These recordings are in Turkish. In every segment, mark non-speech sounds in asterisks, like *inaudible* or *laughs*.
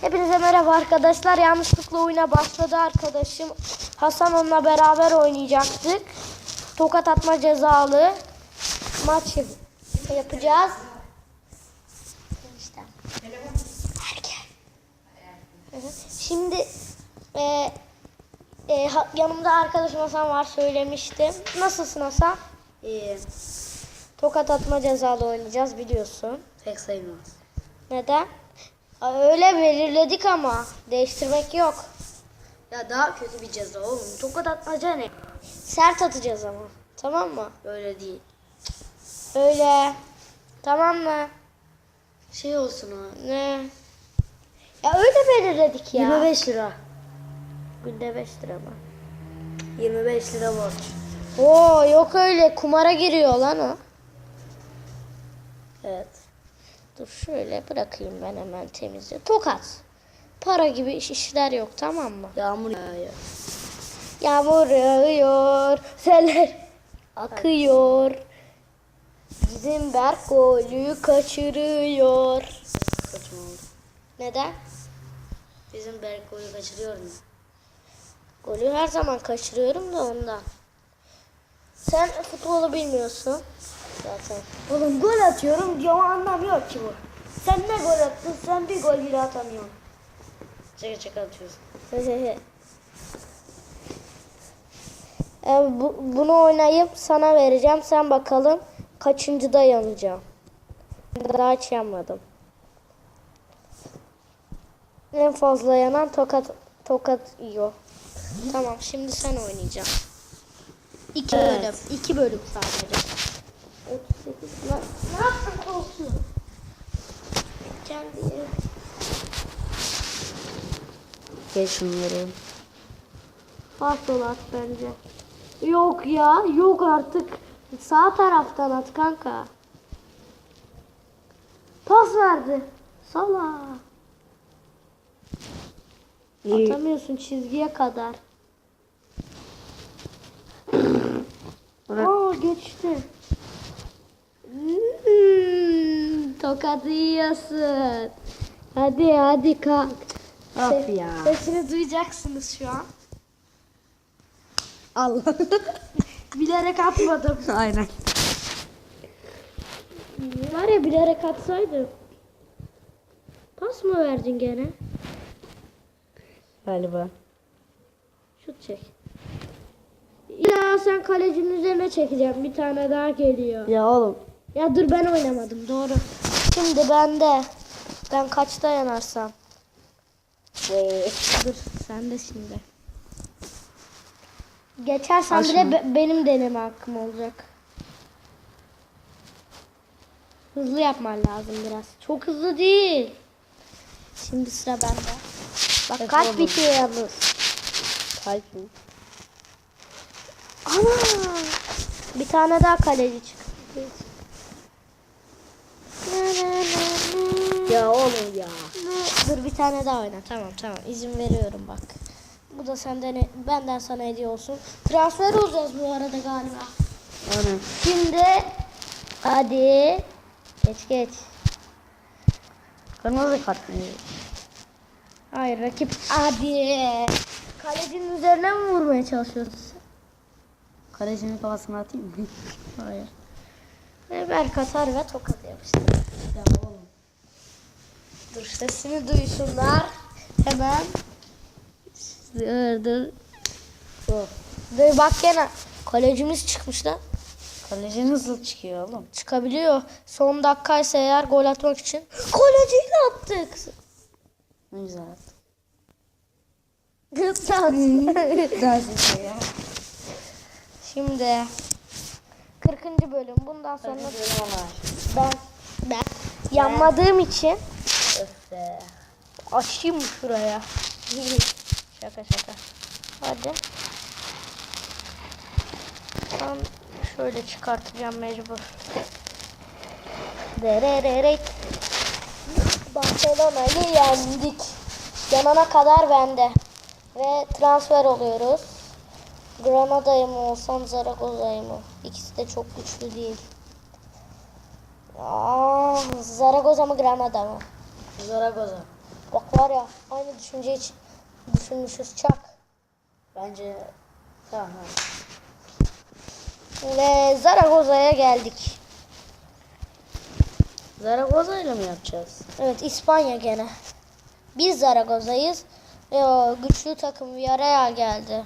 Hepinize merhaba arkadaşlar. Yanlışlıkla oyuna başladı arkadaşım. Hasan onunla beraber oynayacaktık. Tokat atma cezalı maç yapacağız. İşte. Şimdi e, e, yanımda arkadaşım Hasan var söylemiştim. Nasılsın Hasan? İyi. Tokat atma cezalı oynayacağız biliyorsun. Pek sayılmaz. Neden? Öyle belirledik ama değiştirmek yok. Ya daha kötü bir ceza oğlum. Tokat atmaca ne? Sert atacağız ama. Tamam mı? Böyle değil. Öyle. Tamam mı? Şey olsun ha. Ne? Ya öyle belirledik ya. 25 lira. Günde 5 lira mı? 25 lira borç. Oo yok öyle kumara giriyor lan o. Evet. Dur şöyle bırakayım ben hemen temizle. Tokat. Para gibi iş- işler yok tamam mı? Yağmur yağıyor. Yağmur yağıyor, seller akıyor. Bizim Berk golü kaçırıyor. Kaçma oldu. Neden? Bizim Berk golü kaçırıyor mu? Golü her zaman kaçırıyorum da ondan. Sen futbolu bilmiyorsun zaten. Oğlum gol atıyorum diyor anlamıyor ki bu. Sen ne gol attın? Sen bir gol bile atamıyorsun. Çaka çaka atıyorsun. E, bu, bunu oynayıp sana vereceğim. Sen bakalım kaçıncıda yanacağım. Daha hiç yanmadım. En fazla yanan tokat tokat yiyor. Tamam şimdi sen oynayacaksın. İki Evet. bölüm. iki bölüm sadece. 38 lan. Ne yaptın koltuğu? Kendi Geç şunları. Pas at bence. Yok ya, yok artık. Sağ taraftan at kanka. Pas verdi. Sala. Atamıyorsun çizgiye kadar. *laughs* Aa geçti. Hmm, tokadı yiyorsun. Hadi hadi kalk. Of ya. Sesini duyacaksınız şu an. Allah. *laughs* Bilerek atmadım. *laughs* Aynen. Var ya bilerek atsaydım. Pas mı verdin gene? Galiba. Şut çek. Ya sen kalecinin üzerine çekeceğim. Bir tane daha geliyor. Ya oğlum. Ya dur ben oynamadım doğru. Şimdi bende. Ben kaçta yanarsam. Dur sen de şimdi. Geçersen Al bile be- benim deneme hakkım olacak. Hızlı yapman lazım biraz. Çok hızlı değil. Şimdi sıra bende. Bak Evet, oğlum. bitiyor yalnız. Kalp mi? Ana! Bir tane daha kaleci çıktı. Ya oğlum ya. Dur bir tane daha oyna. Tamam tamam izin veriyorum bak. Bu da senden benden sana hediye olsun. Transfer olacağız bu arada galiba. Aynen. Şimdi hadi geç geç. Kırmızı kart? Hayır rakip hadi. Kalecinin üzerine mi vurmaya çalışıyorsun? Kalecinin kafasına atayım mı? Hayır. Ve Berk atar ve tokat yapıştır. ya oğlum. Dur sesini duysunlar. Hemen. Dur dur. Of. Dur bak gene kalecimiz çıkmış lan. Kaleci nasıl çıkıyor oğlum? Çıkabiliyor. Son dakikaysa eğer gol atmak için. Kaleciyle attık. Ne güzel. Şey ya. Şimdi 40. bölüm. Bundan sonra ben ben yanmadığım için Öf be. açayım şuraya. *laughs* şaka şaka. Hadi. Ben şöyle çıkartacağım mecbur. Derererek. Barcelona'yı yendik. Yanana kadar bende. Ve transfer oluyoruz. Granada'yı mı olsam Zaragoza'yı mı? İkisi de çok güçlü değil. Aa, Zaragoza mı Granada mı? Zaragoza. Bak var ya aynı düşünce için düşünmüşüz çak. Bence tamam. Ve Zaragoza'ya geldik. Zaragoza ile mi yapacağız? Evet İspanya gene. Biz Zaragoza'yız. Ve o güçlü takım Villarreal geldi.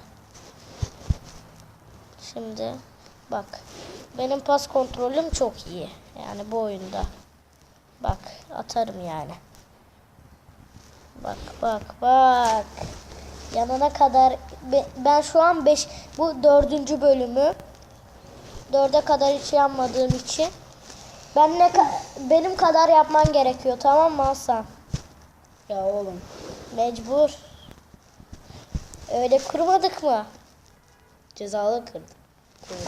Şimdi bak. Benim pas kontrolüm çok iyi. Yani bu oyunda. Bak atarım yani. Bak bak bak. Yanına kadar be- ben şu an 5 bu dördüncü bölümü. Dörde kadar hiç yanmadığım için. Ben ne ka- benim kadar yapman gerekiyor tamam mı Hasan? Ya oğlum. Mecbur. Öyle kurmadık mı? Cezalı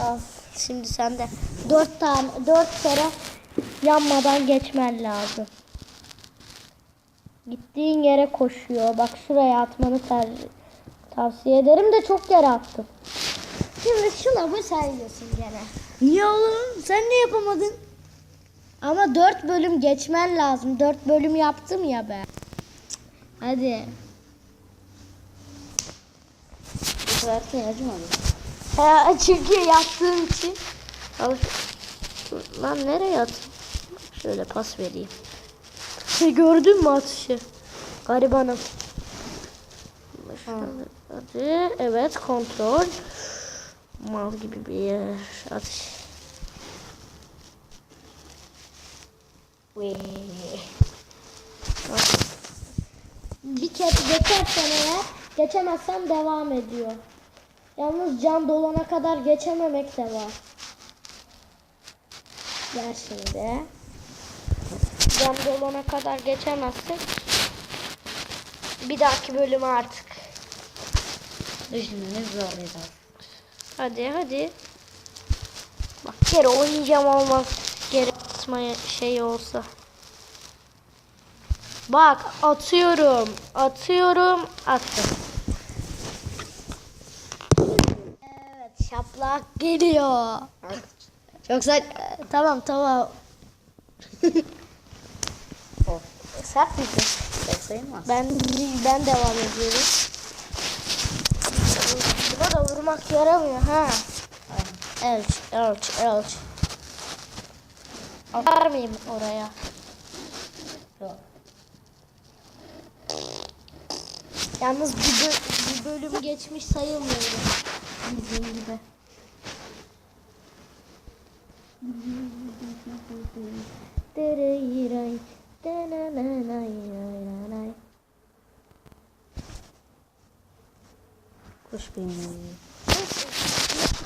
Al şimdi sende. Dört tane, dört kere yanmadan geçmen lazım. Gittiğin yere koşuyor. Bak şuraya atmanı ter- tavsiye ederim de çok yere attım. Şimdi şuna bu sen yiyorsun gene. Niye oğlum? Sen ne yapamadın? Ama dört bölüm geçmen lazım. Dört bölüm yaptım ya ben. Hadi. Bu sen acımadı. Ha, çünkü yattığım için. Lan nereye at? Şöyle pas vereyim. Şey gördün mü atışı? Garibanım. Hadi. Evet kontrol. Mal gibi bir atış. Bir kere geçersen eğer geçemezsem devam ediyor. Yalnız can dolana kadar geçememek de var. Ver şimdi. Can dolana kadar geçemezsin. Bir dahaki bölüme artık. Düşünmeniz zorlayacağız. Hadi hadi. Bak geri oynayacağım olmaz. Geri atma şey olsa. Bak atıyorum. Atıyorum. Attım. Şaplak geliyor. Çok. Ee, tamam tamam. *laughs* Of. Sert miydi? Ben ben devam ediyorum. Buna da vurmak yaramıyor ha. Elç, elç, elç. Atar mıyım oraya? Yok. Yalnız bir, bö- bir bölüm geçmiş sayılmıyor. Bizim gibi. Kuş beyni.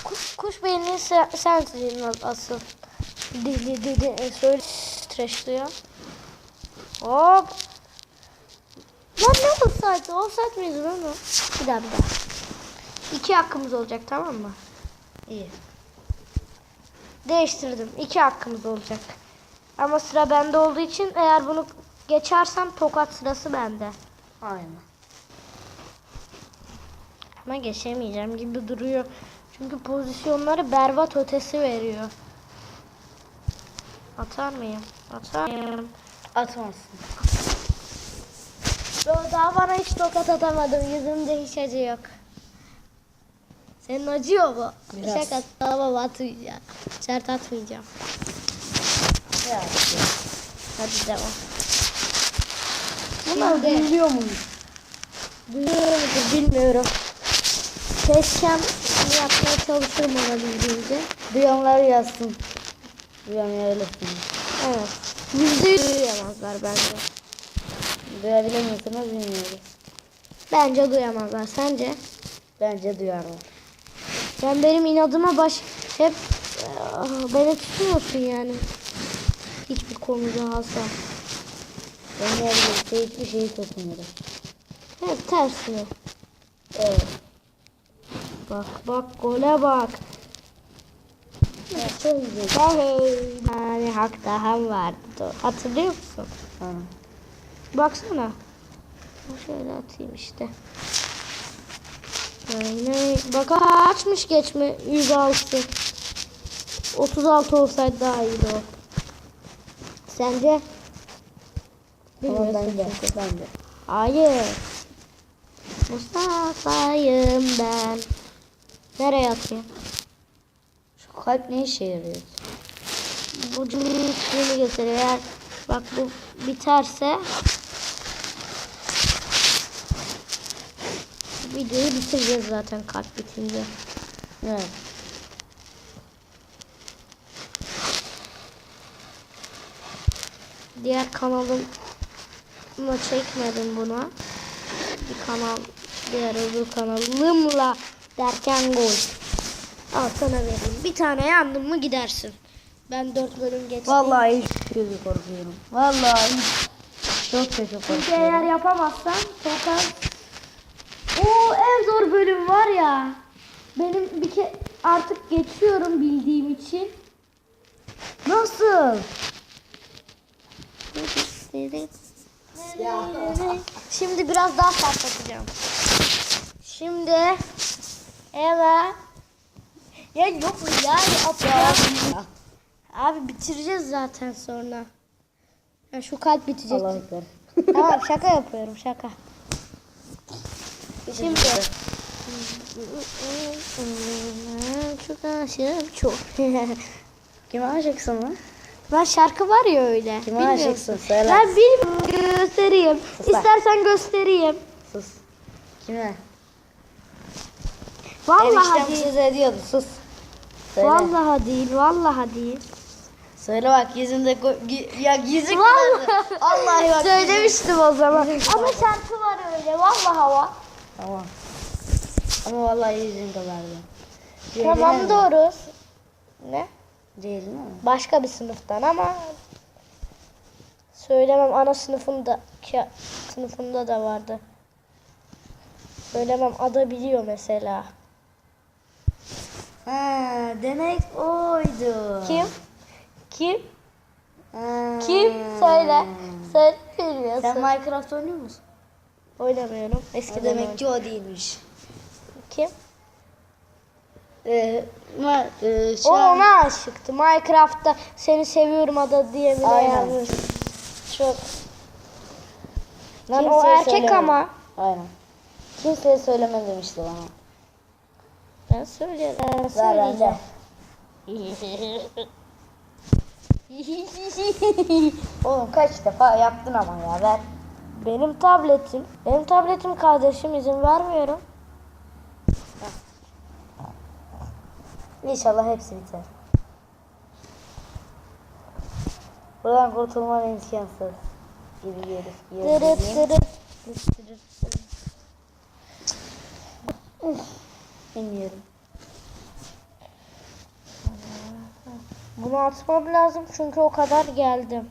Kuş, kuş beyni sen, sensin asıl. Dili e, söyle streçliyor. Hop. Lan ne olsaydı? Olsaydı mıydı lan o? Bir daha bir daha. İki hakkımız olacak tamam mı? İyi. Değiştirdim. İki hakkımız olacak. Ama sıra bende olduğu için eğer bunu geçersem tokat sırası bende. Aynen. Ama geçemeyeceğim gibi duruyor. Çünkü pozisyonları berbat ötesi veriyor. Atar mıyım? Atar mıyım? Atmazsın. Yo, Daha bana hiç tokat atamadım. Yüzümde hiç acı yok. Senin acıyor mu? Biraz. Şaka tamam atmayacağım. Sert atmayacağım. Ya. Hadi devam. Bunlar duyuluyor? Duyuyor mudur bilmiyorum. Facecam yapmaya çalışırım olabildiğince. Duyanlar yazsın. Duyanlar öylesin. Evet. Yüzde yüz duyamazlar bence. Duyabiliyor musunuz bilmiyoruz. Bence duyamazlar. Sence? Bence duyarlar. Sen benim inadıma baş hep ah, beni tutuyorsun yani. Hiçbir konuda asla. Ben neredeyse hiçbir şeyi tutmuyorum. Hep tersine. Evet. Bak bak gole bak. Güzel. Hey, yani hak daha vardı. Hatırlıyor musun? Ha. Baksana. Şöyle atayım işte. Aynen. Bak açmış geçme 106. 36 olsaydı daha iyiydi o. Sence? Tamam bence. Bence. Hayır. Mustafa'yım ben. Nereye atayım? Şu kalp ne işe yarıyor? Bu bittiğini gösteriyor. Eğer bak bu biterse videoyu bitireceğiz zaten kalp bitince. Evet. Diğer kanalımla çekmedim buna. Bir kanal, diğer öbür kanalımla derken gol. Al sana vereyim. Bir tane yandın mı gidersin. Ben dört bölüm geçtim. Vallahi hiç kötü korkuyorum. Vallahi hiç çok kötü Çünkü korkuyorum. eğer yapamazsan sokar. O en zor bölüm var ya. Benim bir ke artık geçiyorum bildiğim için. Nasıl? Şimdi biraz daha patlatacağım. Şimdi Eva ya yok mu ya yapma. Abi bitireceğiz zaten sonra. Ya şu kalp bitecek. Allah ekber. tamam şaka yapıyorum şaka. Şimdi çok aşığım çok. *laughs* Kime aşıksın lan? ben şarkı var ya öyle. Kime bilmiyorum. aşıksın? Söyle. Ben bilmiyorum göstereyim. Sus lan. İstersen göstereyim. Sus. Kime? Vallahi Eniştem değil. size ediyordu. Sus. Söyle. Vallahi değil, vallahi değil. Söyle bak yüzünde ko- gi- ya yüzük Vallahi. Vallahi bak. Söylemiştim o zaman. Ama şarkı var öyle. Vallahi var. Tamam. Ama vallahi yüzün kızardı. Tamam doğru. Ne? Ceylin mi? Başka bir sınıftan ama söylemem ana sınıfında ki sınıfında da vardı. Söylemem ada biliyor mesela. Ha, demek oydu. Kim? Kim? Ha. Kim? Söyle. Söyle bilmiyorsun. Sen Minecraft oynuyor musun? Oynamıyorum. Eskiden Demek ki o değilmiş. Kim? Ee, ma, e, şu O an- ona aşıktı. Minecraft'ta seni seviyorum ada diye bile Aynen. yazmış. Çok. Lan o Kimseye erkek söyleme. ama. Aynen. Kimseye söyleme demişti bana. Ben söyleyeceğim. Ben *laughs* söyleyeceğim. Oğlum kaç defa yaptın ama ya ver. Benim tabletim. Benim tabletim kardeşim izin vermiyorum. İnşallah hepsi biter. Buradan kurtulman imkansız. Gibi gelir. Bilmiyorum. Bunu atmam lazım çünkü o kadar geldim.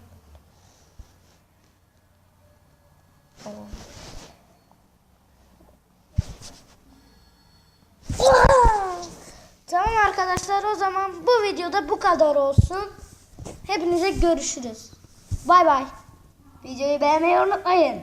Tamam arkadaşlar o zaman bu videoda bu kadar olsun. Hepinize görüşürüz. Bay bay. Videoyu beğenmeyi unutmayın.